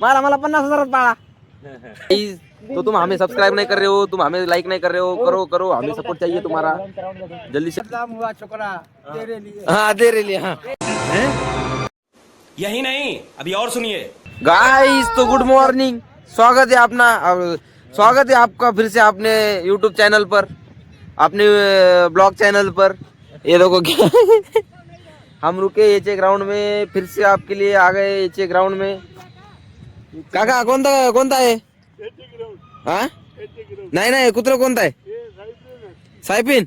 मारा मला पन्नास हजारात पाळा. Guys, तो तुम हमें सब्सक्राइब नहीं कर रहे हो तुम हमें लाइक नहीं कर रहे हो करो करो हमें सपोर्ट चाहिए तुम्हारा। जल्दी से हुआ छोकरा तेरे लिए। हाँ दे रही हाँ। यही नहीं अभी और सुनिए। गाइस तो गुड मॉर्निंग स्वागत है अपना अब स्वागत है आपका फिर से आपने यूट्यूब चैनल पर अपने ब्लॉग चैनल पर। ये देखो क्या हम रुके एचे ग्राउंड में फिर से आपके लिए आ गए एचे ग्राउंड में। काका कोणता कोणता आहे? हा? नाही नाही कुत्र कोणता आहे? सायपिन?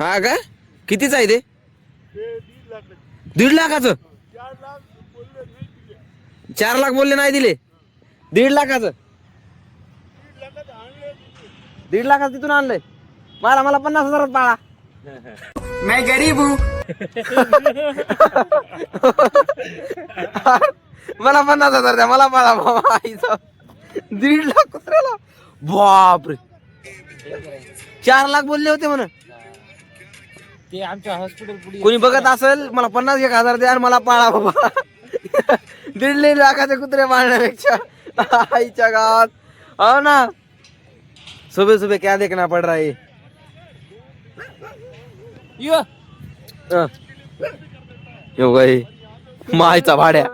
हा का? कितीच आहे ते? दीड लाखाचं? चार लाख बोलले नाही दिले. दीड लाखाचं? दीड लाखाचं तिथून आणलंय. मला मला पन्नास हजारात पाळा. मैं गरीब हूँ. मला पन्नास हजार द्या मला पाळा बाबा आईचा. दीड लाख कुत्र्याला. बापरे. चार लाख बोलले होते म्हणून ते आमच्या हॉस्पिटल पुढे कोणी बघत असेल मला पन्नास एक हजार द्या आणि मला पाळा बाबा. दीड दीड लाखाचे कुत्रे पाळण्यापेक्षा आईच्या गावात. हो ना. सुबह सुबह क्या देखना पड़ रहा है यो. यो. मायचा भाड्या.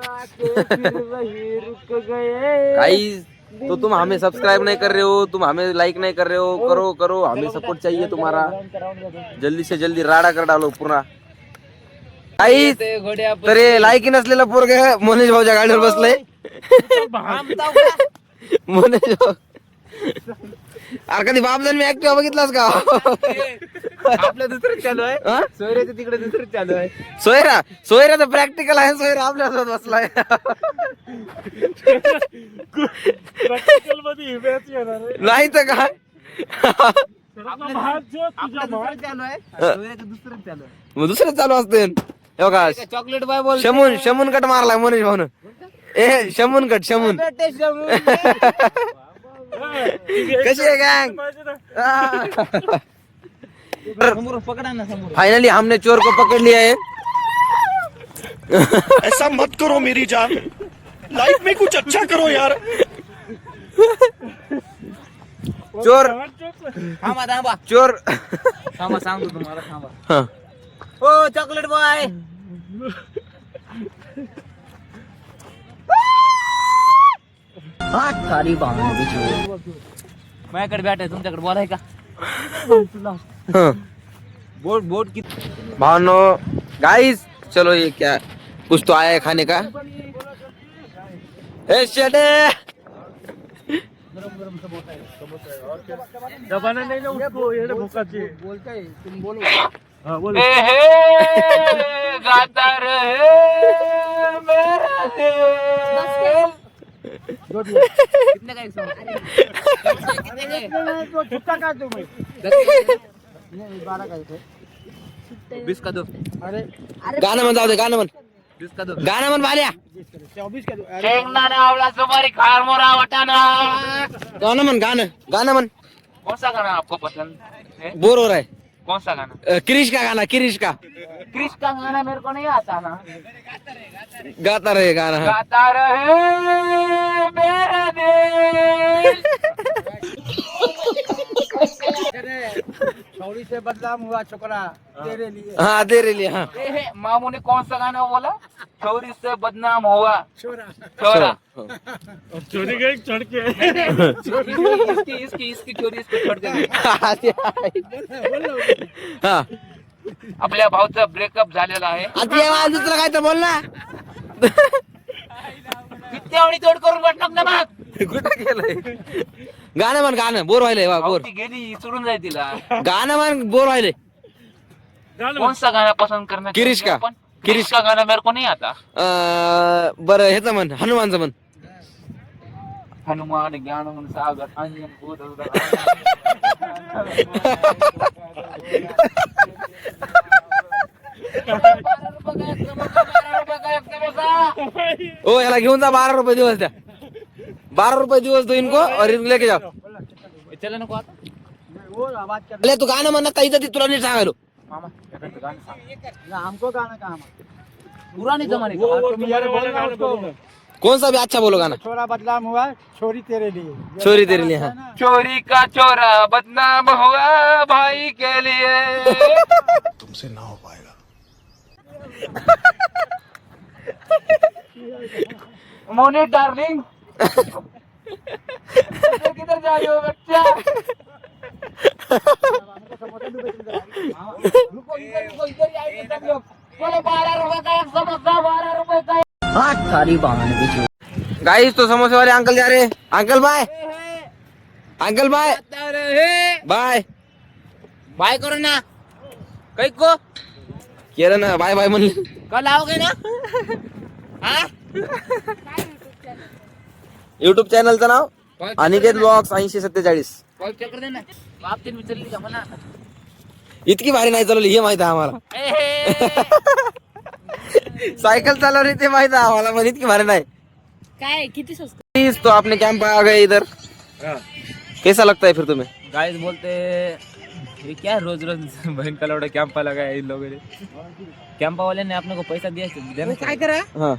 गाइस तो तुम हमें सब्सक्राइब नहीं कर रहे हो तुम हमें लाइक नहीं कर रहे हो करो करो हमें सपोर्ट चाहिए तुम्हारा। जल्दी से जल्दी राडा कर डालो गाइस घोड्या तर हे लायकी नसलेलं पोरग मनीष भाऊच्या गाडीवर बसलंय। मनीष भाऊ अरे कधी बापजन मी ऍक्टिव्ह बघितलास का? आपल्या दुसरं चालू आहे. हा? सोयऱ्याचं तिकडे दुसरं चालू आहे. सोयरा सोयऱ्याचं प्रॅक्टिकल आहे सोयरा आपल्यासोबत बसलाय. प्रॅक्टिकलमध्ये इव्हेंट येणार आहे. नाही तर काय? आपला भाग जो तुझा भाग चालू आहे. सोयऱ्याचं दुसरं चालू आहे. मग दुसरं चालू असते. हे चॉकलेट बाय बोल शमून शमून कट मारलाय मनीष भाऊन. ए शमून कट शमून. कशी आहे गँग फाइनली हमने चोर को पकड़ लिया है। ऐसा मत करो मेरी जान। लाइफ में कुछ अच्छा करो यार। चोर। थांबा थांबा। चोर। थांबा सांगतो तुम्हाला थांबा. हो। चॉकलेट बॉय सारी माझ्याकडे बॅट आहे तुमच्याकडे बॉल आहे का हाँ. बोट बोट किती भावनो गाइस चलो ये क्या कुछ तो आया है खाने का। ए शेटे दबाना नहीं ना उसको ये ना भुकाचे बोलताय तुम्ही बोलू। हाँ बोल गाता रहे मेरा बीस का दो अरे. गाणं म्हण जाऊ दे गाणं म्हण. बीस का दो गाणं म्हण भाल्या. शेंगदाणा आवळा सुपारी खार मोरा वटाना गाणं म्हण गाणं. गाणं म्हण. कौन सा गाना आपको पसंद बोर हो? रहा है कौन सा गाना अ, क्रिश का गाना क्रिश का क्रिश का गाना मेरे को नहीं आता ना. गाता रहे गाना. गाता रहे मेरा दिल. छौड़ी से बदनाम हुआ छोकरा तेरे लिए. हाँ दे रही हाँ. हे, मामू ने कौन सा गाना बोला? चोरी से बदनाम हुआ छोरा. छोरा. चोरी गई चढ़ के। इसकी इसकी इसकी चोरी इसको छोड़ दे हा आपल्या भाऊचा ब्रेकअप झालेला आहे. दुसरं काय तर बोल ना. किती आवडी तोड करून वाटणार ना मग? कुठं गेलंय? गाणं म्हण गाणं. बोर व्हायलंय वा बोर. ती गेली सोडून जाय तिला. गाणं म्हण बोर व्हायलंय. कौन सा गाना पसंद करना किरीश का? किरीश का गाना मेरे को नहीं आता? अं, बरं ह्याचं म्हण हनुमानचं म्हण. हनुमान ज्ञान सागर अंजन भूत ओ याला घेऊन जा बारा रुपये दिवस द्या. बारह रुपए दिवस दो इनको और इनको लेके जाओ चले नको आता. कर. अरे तू गाणं म्हणणं काही तर तुला नीट सांगायलो. हमको गाना कहाँ पुराने जमाने वो का वो तुम्हारे बोल ना उसको कौन सा भी अच्छा बोलो गाना छोरा बदनाम हुआ छोरी तेरे लिए. छोरी तेरे लिए हाँ. चोरी का चोरा बदनाम हुआ भाई के लिए. तुमसे ना हो पाएगा। मोनी डार्लिंग किधर जा रही हो बच्चा? रुको इधर रुको इधर ही आएंगे सब लोग। चलो बारह रुपए का एक समोसा बारह रुपए का गाइस तो समोसे वाले अंकल जा रहे हैं। Uncle bye uncle bye bye bye करो ना। कई को? केलं ना बाय बाय म्हणले कल आओगे ना? हाँ? युट्यूब चॅनलचं नाव? अनिकेत ब्लॉग्स ऐंशी सत्तेचाळीस. इतकी भारी नाही चालवली हे माहीत आहे आम्हाला. सायकल चालवली ते माहीत आहे आम्हाला पण इतकी भारी नहीं. काय किती स्वस्त? प्लीज तो आपने कैंप आ गए इधर. कैसा लगता है फिर तुम्हें? गाइस बोलते ये क्या रोज रोज बहन का लौटा कैंपा लगा है इन लोगों ने? कैंपा वाले ने अपने को पैसा दिया देना काय करा? हाँ.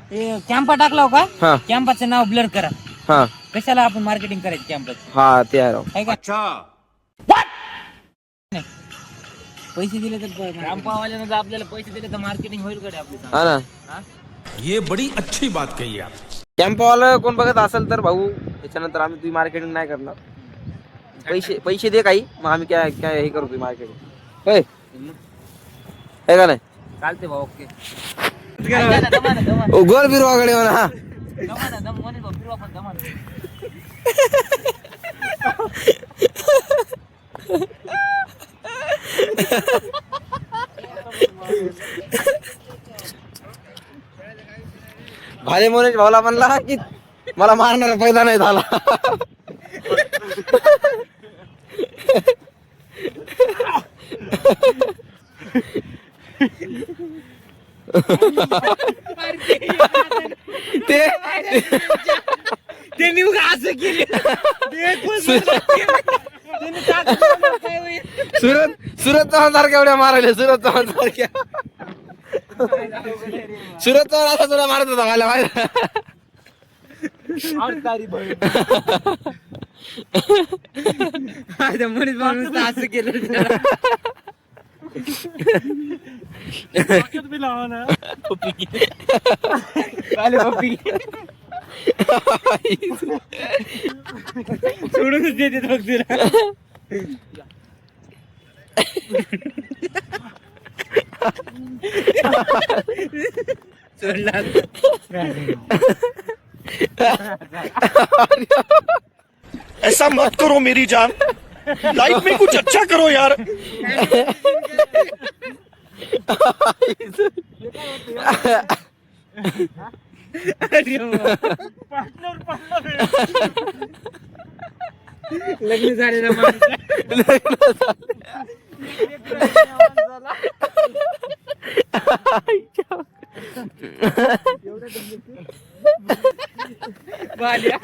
कॅम्पा टाकला का? हाँ. कॅम्पाचं नाव ब्लर करा. हाँ. कशाला आपण मार्केटिंग करायचं कॅम्पाचं हाँ ते आहे राव. आहे का? पैसे दिले तर कैंपा वाले ने जर आपल्याला पैसे दिले तर मार्केटिंग होईल कडे आपली हा ना. ये बड़ी अच्छी बात कही आप. कॅम्पवाला कोण बघत असेल तर भाऊ त्याच्यानंतर आम्ही तुझी मार्केटिंग नाही करणार. पैसे पैसे दे काही. मग आम्ही काय काय हे करू तुझी मार्केटिंग होय? हे का नाही? चालते भाऊ ओके. गोल बिरवाकडे म्हणा हा दमाना दम मोनी भाऊ फिरवा पण दमाना भाले मोनेश भाऊला म्हणला की मला मारणारा पैदा नाही झाला? ते? त्यांनी असं केले. सुरत सुरत चव्हाण सारख्या एवढ्या मारायला सुरत चव्हाण सारख्या सुरत चव्हाण असा तुला मारत होता मला. माहिती मनीष भाऊ असं केलं भी लावा ना. सोडूनच देते बघ तुला. सोडला. ऐसा मत करो मेरी जान। लाइफ में कुछ अच्छा करो यार। पार्टनर पार्टनर लग्न झालेलं माणूस भाल्या.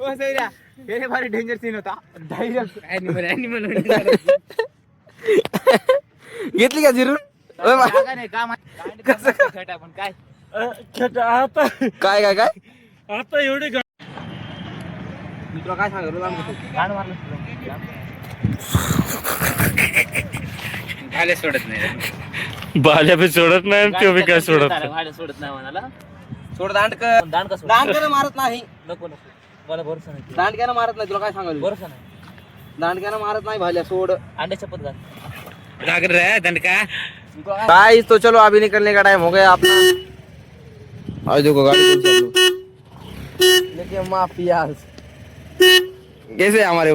ओ, सैऱ्या, हे भारी डेंजर सीन होता. होणे. घेतली का जिरून ओय बा- जागा नाही काम कसं खेटा काय? आता काय काय काय? आता एवढे गा- मी तुला काय सांगतो गाण मारलं भाले सोडत नाही. बाल्या बी सोडत नाही तो बी काय सोडत नाही. भाले सोडत नाही म्हणाला. सोड दांड मारत नाही. नको नको. मला भरोसा नाही दांडक्यानं मारत नाही तुला काय सांगाल भरोसा नाही. दांडक्यानं मारत नाही भाल्या सोड. अंडे शपथ घाल लाग दंडका. गाइस तो चलो अभी निकलने का टाइम हो गया अपना आज देखो गाड़ी कौन सी है। लेके माफिया। कैसे हैं हमारे?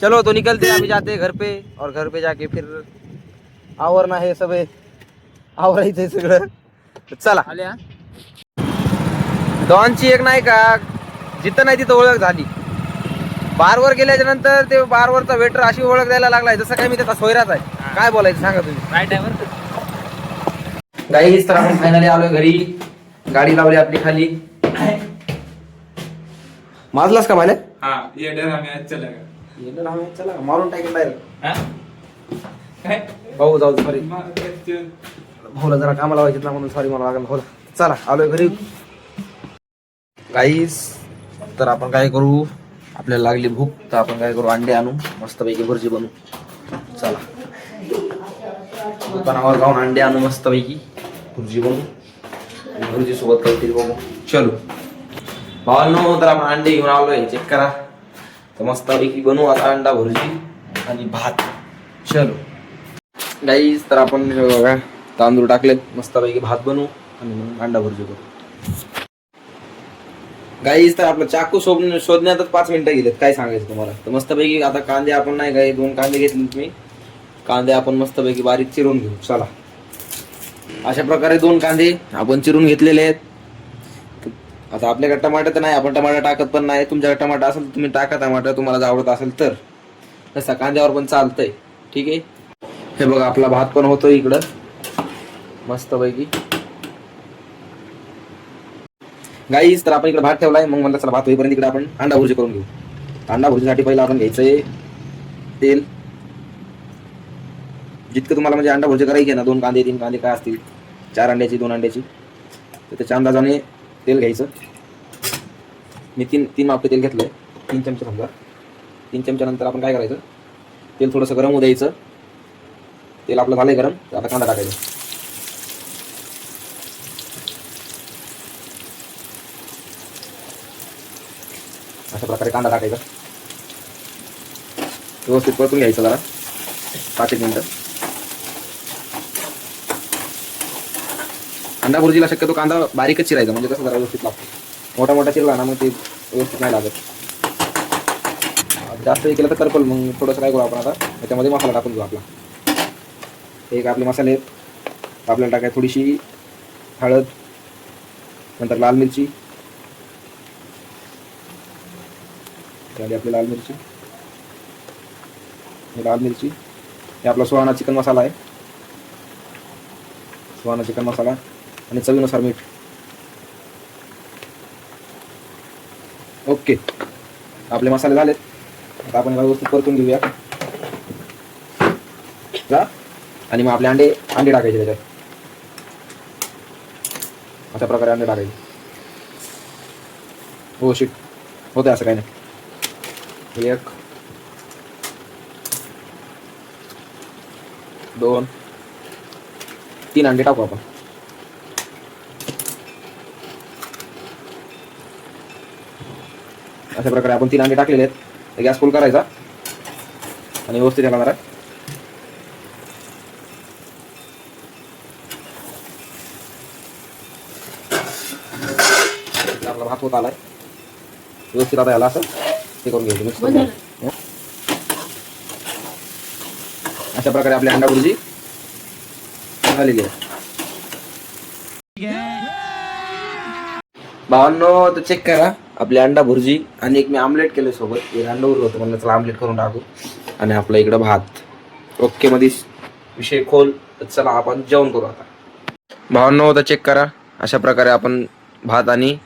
चलो तो निकलते हैं अभी जाते हैं घर पे और घर पे जाके फिर आवरणं हे सब आवरायचंय सगळं। चला। आल्या डॉनची एक नाही का जिथं नाही तिथं ओळख झाली. बारवर गेल्याच्यानंतर ते बारवरचा वेटर अशी ओळख द्यायला लागलाय जसं काय मी त्याचा सोयराच आहे. काय बोलायचं सांगा तुम्ही. ड्रायव्हर गाईच तर आपण फायनली आलोय घरी. गाडी लावली आपली खाली. माजलास का मला हा मारून टाकेल काय? भाऊ जाऊ सॉरी भाऊला जरा कामाला लावायचे ना म्हणून सॉरी मला लागेल. भाऊला चला आलोय घरी. काहीच तर आपण काय करू? आपल्याला लागली भूक तर आपण काय करू? अंडे आणू. मस्तपैकी भुर्जी बनवू चला. दुकानावर जाऊन अंडे आणू मस्तपैकी. भुर्जी बनवू आणि भुर्जी सोबत काहीतरी बघू चलो. भावांनो तर आपण अंडे घेऊन आलोय. चेक करा. तर मस्तपैकी बनवू आता अंडा भुर्जी आणि भात. चलो. गाईज तर आपण बघा तांदूळ टाकलेत. मस्तपैकी भात बनवू आणि मग अंडा भुर्जी करू गाईज तर आपलं चाकू शोध शोधण्यातच पाच मिनिटं गेलेत. काय सांगायचं तुम्हाला? तर मस्तपैकी आता कांदे आपण नाही गाई दोन कांदे घेतले तुम्ही. कांदे आपण मस्तपैकी बारीक चिरून घेऊ. चला. अशा प्रकारे दोन कांदे आपण चिरून घेतलेले आहेत. आता आपल्याकडे टमाटर तर नाही आपण टमाटर टाकत पण नाही. तुमच्याकडे टमाटर असेल तर तुम्ही टाका टमाटर तुम्हाला जर आवडत असेल तर. तसा कांद्यावर पण चालतंय. ठीक आहे? हे बघा आपला भात पण होतो इकडं. मस्तपैकी. गाईस तर आपण इकडे भात ठेवलाय. मग म्हणलं चला भात होईपर्यंत इकडे आपण अंडा भुर्जी करून घेऊ. अंडा भुर्जीसाठी पहिला आपण घ्यायचंय तेल. जितकं तुम्हाला म्हणजे अंडा भुर्जी करायची आहे ना दोन कांदे तीन कांदे काय असतील चार अंड्याची दोन अंड्याची तर त्याच्या अंदाजाने तेल घ्यायचं. मी तीन तीन मापे तेल घेतलंय. तीन चमचे समजा. तीन चमच्यानंतर आपण काय करायचं? तेल थोडंसं गरम होऊ द्यायचं. तेल आपलं झालंय गरम तर आता कांदा टाकायचा अशा प्रकारे कांदा टाकायचा. व्यवस्थित परतून घ्यायचं जरा. पाच एक मिनटं. अंडा भुर्जीला शक्यतो कांदा बारीकच चिरायचा म्हणजे कसं जरा व्यवस्थित लागतो. मोठा मोठा चिरला ना मग ते व्यवस्थित नाही लागत. जास्त हे केलं तर करपल मग थोडंसं काय करू आपण आता? त्याच्यामध्ये मसाला टाकून घेऊ आपला. एक आपले मसाले आहेत. आपल्याला टाकाय थोडीशी हळद नंतर लाल मिरची झाली आपली लाल मिरची. लाल मिरची. हे आपला सुहाणा चिकन मसाला आहे. सुहाणा चिकन मसाला आणि चवीनुसार मीठ. ओके. आपले मसाले झालेत. आता आपण व्यवस्थित परतून घेऊया. जा. आणि मग आपले अंडे अंडे टाकायचे त्याच्यात. अशा प्रकारे अंडे टाकायचे. हो शिट होतं असं काही नाही. एक दोन तीन अंडे टाकू आपण. अशा प्रकारे आपण तीन अंडे टाकलेले आहेत. गॅस फुल करायचा. आणि व्यवस्थित येणार आहे आपला भात होत आलाय. व्यवस्थित आता याला असं ते करून घ्यायचं मिक्स करून अशा प्रकारे आपली अंडा भुर्जी झालेली आहे. भावांनो तर चेक करा. आपली अंडा भुर्जी आणि एक मी आमलेट केले सोबत. एक अंडा उरलं होतं म्हणलं चला आमलेट करून टाकू. आणि आपलं इकडं भात. ओके मध्ये विषय खोल. तर चला आपण जेवण करू आता. भावांनो तर चेक करा. अशा प्रकारे आपण भात आणि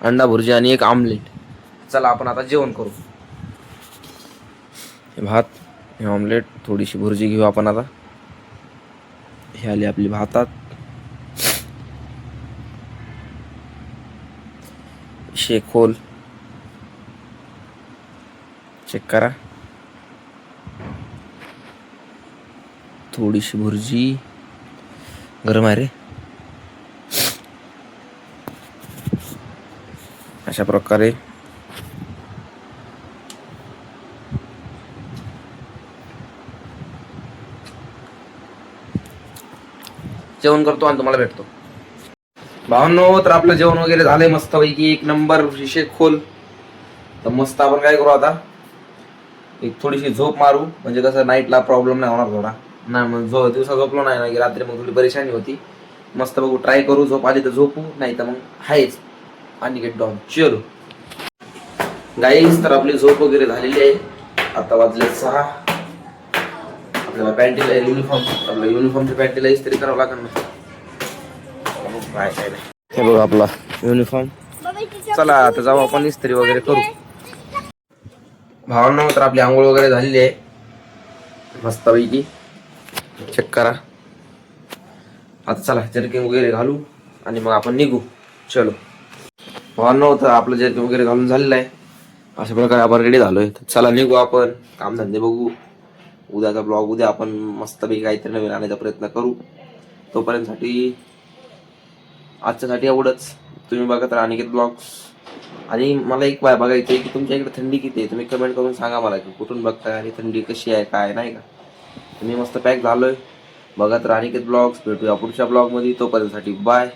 अंडा भुर्जी आणि एक आमलेट. चला आपण आता जेवण करू. हे भात हे ऑमलेट थोडीशी भुर्जी घेऊ आपण आता. हे आली आपली भातात. शेखोल चेक करा. थोडीशी भुर्जी. गरम आहे रे. अशा प्रकारे जेवण करतो आणि तुम्हाला भेटतो. भावनो तर आपलं जेवण वगैरे झालंय मस्त पैकी एक नंबर विषय खोल. तर मस्त आपण काय करू आता? एक थोडीशी झोप मारू. म्हणजे कसं नाईटला प्रॉब्लेम नाही होणार थोडा. नाही मग झो दिवसा झोपलो नाही ना की रात्री मग थोडी परेशानी होती. मस्त बघू ट्राय करू. झोप आली तर झोपू नाही तर मग आहेच आणि गेट डॉन चलो. गाईज तर आपली झोप वगैरे झालेली आहे. आता वाजले सहा. आपल्याला पॅन्टीला युनिफॉर्म आपल्या युनिफॉर्मची पॅन्टीला इस्त्री करावं लागेल ना. काय काय नाही. हे बघा आपला युनिफॉर्म चला आता जाऊ आपण इस्त्री वगैरे करू. भावना तर आपली आंघोळ वगैरे झालेली आहे. मस्तपैकी. चेक करा. आता चला जर्किंग वगैरे घालू आणि मग आपण निघू. चलो. भावांना होतं आपलं जर्किंग वगैरे घालून झालेलं आहे. अशा प्रकारे आपण रेडी झालोय. चला निघू आपण. कामधंदे बघू. उद्याचा ब्लॉग उद्या आपण मस्तपैकी काहीतरी नवीन आणायचा प्रयत्न करू. तोपर्यंतसाठी आजच्यासाठी एवढंच. तुम्ही बघत राहा अनिकेत ब्लॉग्स. आणि मला एक बाय बघायचं आहे की तुमच्या इकडे थंडी किती आहे? तुम्ही कमेंट करून सांगा मला की कुठून बघताय आणि थंडी कशी आहे काय नाही का? तुम्ही मस्त पॅक झालोय. बघत राहा अनिकेत ब्लॉग्स. भेटूया पुढच्या ब्लॉगमध्ये. तोपर्यंतसाठी बाय